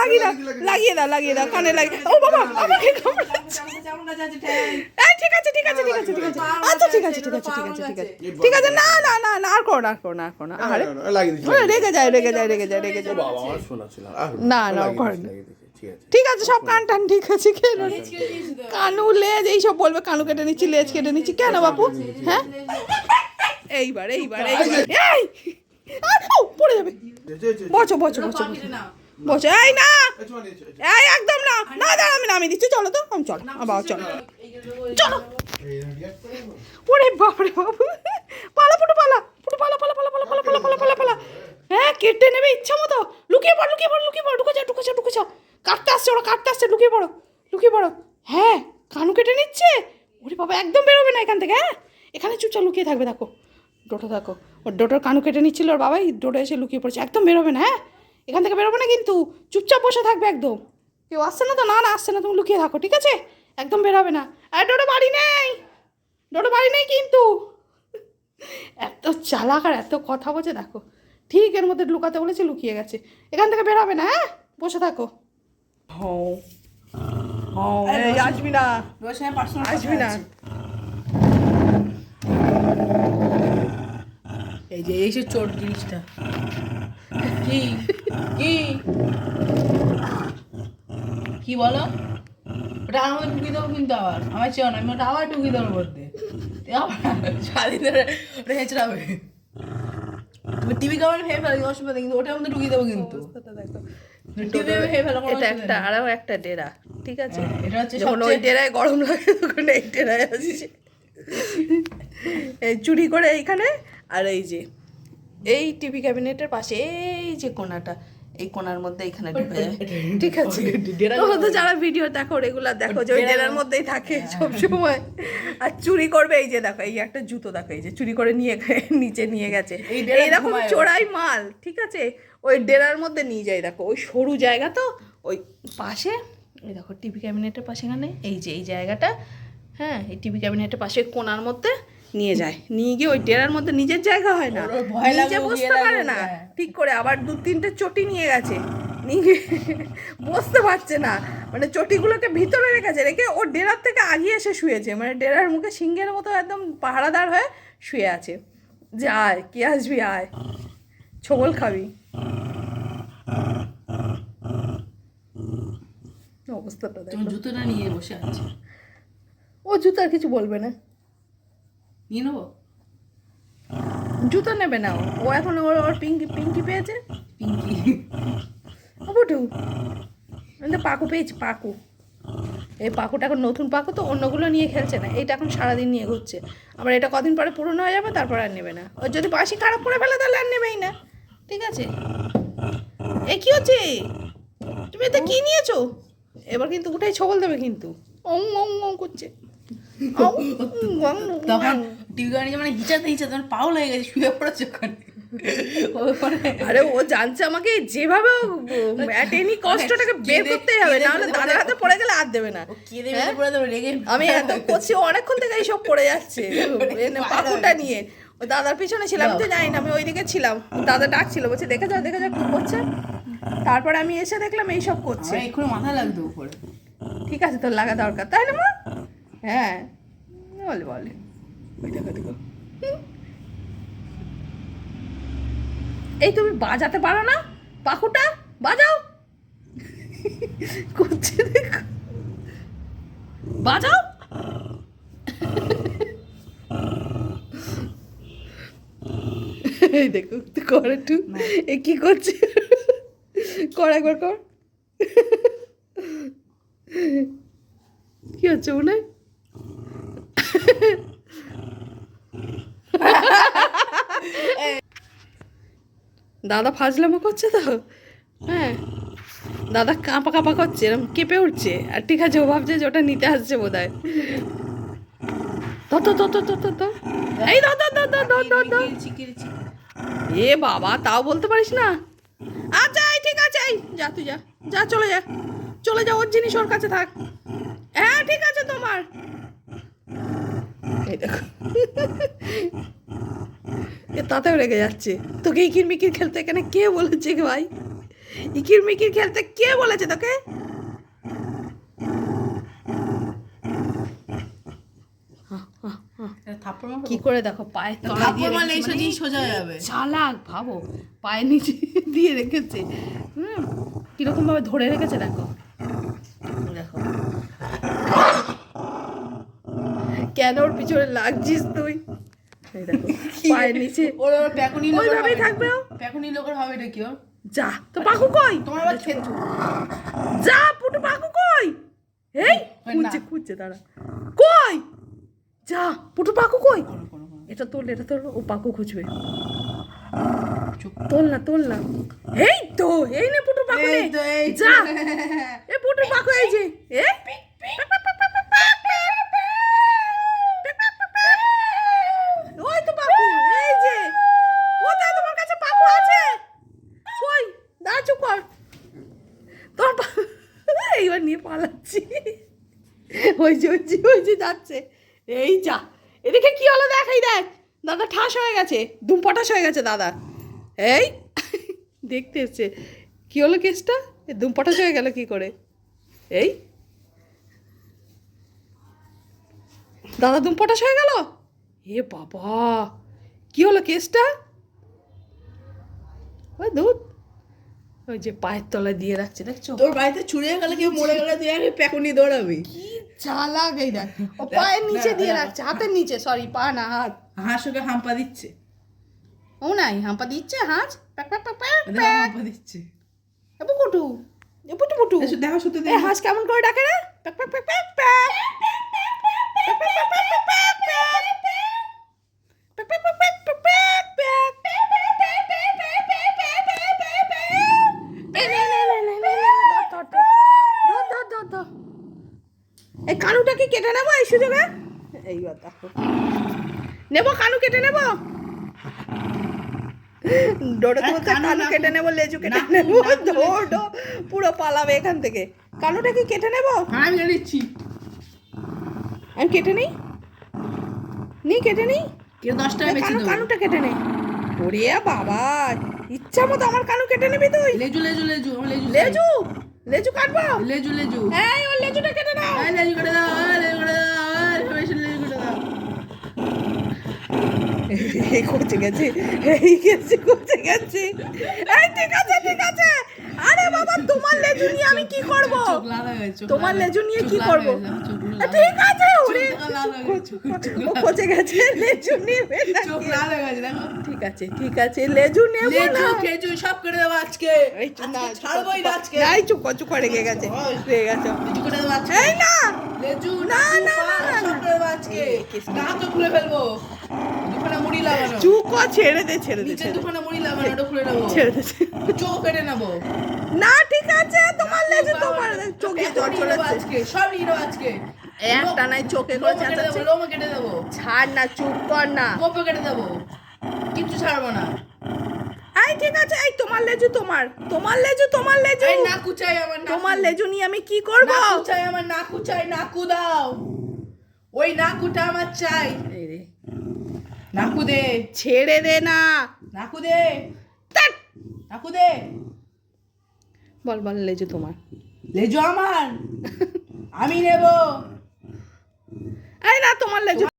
লাগিয়ে দাও লাগিয়ে দাও লাগিয়ে দাও কানে লাগিয়ে ও বাবা আমাকে ঠিক আছে ঠিক আছে ঠিক আছে ঠিক আছে। আচ্ছা ঠিক আছে ঠিক আছে ঠিক আছে ঠিক আছে। ঠিক আছে না না না না আর করো না আর করো না আর করো না। আরে লাগিয়ে রেগে যায় রেগে যায় রেগে যায় রেগে যায়। বাবা আমার শোনা ছিল আহ, না, না, করে না। ঠিক আছে। সব কান টান ঠিক আছে কেন কানু লেজ এইসব বলবে কানু কেটে নিচ্ছি লেজ কেটে নিচ্ছি কেন বাপু? হ্যাঁ? এইবার এইবার এইবার। এই পড়ে যাবে। যে, বচো বচো বচো বচো এই না। এই একদম না। না দাঁড়া আমি নামিয়ে দিচ্ছি। চলো তো আমি চলো। আবার চলো। চলো? ওরে বাপরে বাবু। পালা ফুটো পালা। ফুটো পালা পালা পালা পালা পালা পালা পালা পালা পালা। হ্যাঁ কেটে নেবে ইচ্ছা মতো। লুকিয়ে পড় লুকিয়ে পড় লুকিয়ে পড়। ঢুকে যা ঢুকে যা ঢুকে যা। কাটতে আসছে ওরা কাটতে আসছে। লুকিয়ে পড়ো লুকিয়ে পড়ো। হ্যাঁ কানু কেটে নিচ্ছে। ওরে বাবা একদম বেরোবে না এখান থেকে হ্যাঁ? এখানে চুপচাপ লুকিয়ে থাকবে দেখো। ডোটো দেখো। ওর ডোটোর কানু কেটে নিচ্ছিল ওর বাবাই ডোটো এসে লুকিয়ে পড়ছে। একদম বেরোবে না হ্যাঁ? এখান থেকে বেরোবে না কিন্তু? চুপচাপ বসে থাকবে একদম। কেউ আসছে না তো? না না আসছে না। তুমি লুকিয়ে থাকো ঠিক আছে? একদম বেরোবে না। আর ডোটো বাড়ি নেই! ডোটো বাড়ি নেই কিন্তু! এত চালাক আর এত কথা বলছে দেখো। ঠিক এর মধ্যে লুকাতে বলেছে লুকিয়ে গেছে। এখান থেকে বেরোবে না হ্যাঁ? বসে থাকো। আসবি না পার্সোনাল আসবি না এই যে এই সে চোর জিনিসটা। কি? কি? কি বলো? ওটা আমার ঢুকিয়ে দেবো কিন্তু আবার। আমার চেয়েও না আমি ওটা আবার ঢুকিয়ে দেবো করতে আবার সারাদিন ধরে ওটা হেঁচড়াবে তুমি টিভি কেমন ভেবে ফেলো অসুবিধা কিন্তু ওটার মধ্যে ঢুকিয়ে দেবো কিন্তু। টিভি ভেবে ফেলো এটা একটা আরও একটা ডেরা ঠিক আছে? হ্যাঁ, এটা হচ্ছে যখন ওই ডেরায় গরম লাগে তখন এই ডেরায় আসছে চুরি করে এইখানে আর এই যে এই টিভি ক্যাবিনেটের পাশে এই যে কোনাটা এই কোনার মধ্যে এখানে ঢুকে যায়। ঠিক আছে। তোমরা তো যারা ভিডিও দেখো রেগুলার দেখো যে ওই ডেরার মধ্যেই থাকে সব সময়। আর চুরি করবে এই যে দেখো এই একটা জুতো দেখো এই যে চুরি করে নিয়ে নিচে নিয়ে গেছে। এইরকম চোরাই মাল ঠিক আছে? ওই ডেরার মধ্যে নিয়ে যায় দেখো ওই সরু জায়গা তো ওই পাশে এই দেখো টিভি ক্যাবিনেটের পাশে এখানে এই যে এই জায়গাটা হ্যাঁ এই টিভি ক্যাবিনেটের পাশে কোনার মধ্যে নিয়ে যায়। নিয়ে গিয়ে ওই ডেরার মধ্যে নিজের জায়গা হয় না। লাগবে, বসতে পারে না। ঠিক করে আবার দু তিনটে চটি নিয়ে গেছে। নিয়ে বসতে পারছে না। মানে চটিগুলোকে ভিতরে রেখেছে রেখে ও ডেরার থেকে আগিয়ে এসে শুয়েছে। মানে ডেরার মুখে সিংহের মতো একদম পাহারাদার হয়ে শুয়ে আছে। যে আয় কে আসবি আয়। ছবল খাবি। অবস্থাটা জুতোটা নিয়ে বসে আছে। ও জুতো আর কিছু বলবে না। নিয়ে নেব? জুতো নেবে না ও। ও এখন ওর ওর পিঙ্কি পিঙ্কি পেয়েছে? পিঙ্কি। ও বুটু পাকু পেয়েছি পাকু। এই পাকুটা এখন নতুন পাকু তো অন্যগুলো নিয়ে খেলছে না। এইটা এখন সারাদিন নিয়ে ঘুরছে। আবার এটা কদিন পরে পুরনো হয়ে যাবে তারপর আর নেবে না। ওর যদি বাসি খারাপ করে ফেলে তাহলে আর নেবেই না। ঠিক আছে? এ কি হচ্ছে? তুমি এটা কি নিয়েছো? এবার কিন্তু উঠাই ছবল দেবে কিন্তু। অং অং অং করছে। তখন টিভি গাড়ি মানে হিচাতে হিচাতে তোমার পাও লেগে গেছে শুয়ে পড়েছে ওখানে। আরে ও জানছে আমাকে যেভাবে অ্যাট এনি কষ্টটাকে বের করতেই হবে কেঁদে নাহলে দাদার হাতে পড়ে গেলে আর দেবে না। ও আমি এত করছি ও অনেকক্ষণ থেকে এইসব পড়ে যাচ্ছে। পাকুটা নিয়ে। ওই দাদার পিছনে ছিলাম তো জানি না আমি ওইদিকে ছিলাম। দাদা ডাকছিল বলছে দেখে যাও দেখে যাও কি করছে। তারপরে আমি এসে দেখলাম এইসব করছে। এক্ষুনি মাথা লাগতো উপরে। ঠিক আছে তোর লাগা দরকার। তাই না মা? হ্যাঁ। বলে বলে। এই তুমি বাজাতে পারো না? পাখুটা, বাজাও। করছে দেখো। বাজাও। এই দেখো কর একটু। এ কি করছে? কর একবার, কর। কি হচ্ছে মনে? হয়? দাদা ফাজলামো করছে তো হ্যাঁ দাদা কাঁপা কাঁপা করছে এরকম কেঁপে উঠছে আর ঠিক আছে ও ভাবছে যে ওটা নিতে আসছে বোধ হয় ধর ধর ধর ধর এই। এ বাবা তাও বলতে পারিস না আচ্ছা ঠিক আছে যা তুই যা যা চলে যা চলে যা ওর জিনিস ওর কাছে থাক হ্যাঁ ঠিক আছে তোমার এই দেখো। এ তাতেও রেগে যাচ্ছে। তোকে ইকির মিকির খেলতে এখানে কে বলেছে গে ভাই? ইকির মিকির খেলতে কে বলেছে তোকে? কি করে দেখো পায়ের তলায় দিয়ে মারলে এইসব মানে জিনিস সোজা যাবে। চালাক ভাবো পায়ের নিচে দিয়ে রেখেছে। হুম কীরকম ভাবে ধরে রেখেছে দেখো। কেন ওর পিছনে লাগছিস তুই? পায়ের নিচে। ওর প্যাকুনি ওইভাবেই থাকবে প্যাকুনি লোকের হবে এটা কি যা তো পাকু কই? তোমার আবার খেত যা পুটু পাকু কই? এই। খুঁজছে খুঁজছে দাঁড়া। কই? যা পুটু পাকু কই? এটা তোল এটা তোল ও পাকু খুঁজবে। তোল না তোল না। এই তো এই নে পুটু পাকু নে। যা। এ পুটু পাকু এই যে এ? চুপ কর তোমার এইবার নিয়ে পালাচ্ছি। ওই যে ওই যে যাচ্ছে। এই যা। এদিকে কি হলো দেখ, এই দেখ। দাদা ঠাস হয়ে গেছে। দুম পটাশ হয়ে গেছে, দাদা। এই, দেখতে এসছে। কি হলো কেসটা? দুম পটাশ হয়ে গেল কি করে? এই। দাদা, দুম পটাশ হয়ে গেল? এ বাবা। কি হলো কেসটা? ওই দুধ। ওই যে পায়ের তলায় দিয়ে রাখছে দেখছ? তোর বাড়িতে চুরিয়ে গেলে কেউ মরে গেলে তুই আগে প্যাকুনি দৌড়াবি। কি চালাক এই দেখ। ও পায়ের নিচে দিয়ে রাখছে হাতের নিচে সরি পা না হাত। হাঁস ওকে হাম্পা দিচ্ছে। ও নাই হাম্পা দিচ্ছে হাঁস প্যাক প্যাক প্যাক হাম্পা দিচ্ছে। এ পুটু এ পুটু পুটু দেখো, সত্যি হাঁস কেমন করে ডাকে প্যাক প্যাক প্যাক প্যাক প্যাক প্যাক। কেটে নেব এই সুযোগে? এইবার দেখো। নেব কানু কেটে নেব? ডোডো তো কানু কানু কেটে নেব লেজু কেটে নেব ডোডো পুরো পালাবে এখান থেকে। কানুটা কি কেটে নেব? আমি কেটে আমি কেটে নিই? নি কেটে নিই? কেউ দশ টাকা বেশি কানুটা কেটে নে। ওরে বাবা ইচ্ছা মতো আমার কানু কেটে নিবি তুই। লেজু লেজু লেজু লেজু। লেজু? লেজু কাটবো? লেজু লেজু। এই ওর লেজুটা কেটে দাও। এই লেজু কেটে দাও এই লেজু কেটে দাও এই সবাই লেজু কেটে দাও। এই করতে গেছে। এই গেছে করতে গেছে। এই ঠিক আছে ঠিক আছে। লেজু নিয়ে আমি কি করব? তোমার লেজু নিয়ে কি করব? ঠিক আছে ওরে। ও পচে গেছে? লেজু নিয়ে ঠিক আছে ঠিক আছে লেজু নেব না। লেজু সব করে দেব আজকে। এই না ছাড়বই না আজকে। নাই চুপ কচু করে গে গেছে হয়ে গেছে। কিছু করে দেব আজকে। এই না! লেজু না না না সব করে দেব আজকে। দাঁত খুলে ফেলব। ছেড়ে দে ছেড়ে দে ছেড়ে দুখানা মুড়ি লাগানো খুলে নেব। ছেড়ে দে চোখ কেটে নেব। না ঠিক আছে তোমার লেজু তোমার চোখ দিয়ে জল চলে আজকে সব নেব আজকে। একটা নাই চোখে করে লোমও কেটে চেঁচাচ্ছে দেবো লোমও কেটে দেবো। ছাড় না চুপ কর না। কোপে কেটে দেবো। কিচ্ছু ছাড়বো না। এই ঠিক আছে এই তোমার লেজু তোমার। তোমার লেজু তোমার লেজু। এই নাকু চাই আমার নাকু। তোমার লেজু নিয়ে আমি কি করব? আমার নাকু চাই নাকু দাও ওই নাকুটা আমার চাই। এই রে, নাকু দে ছেড়ে দে না। নাকু দে। নাকু দে বল বল লেজু তোমার। লেজু আমার। আমি নেব। আরে না তোমার লেজু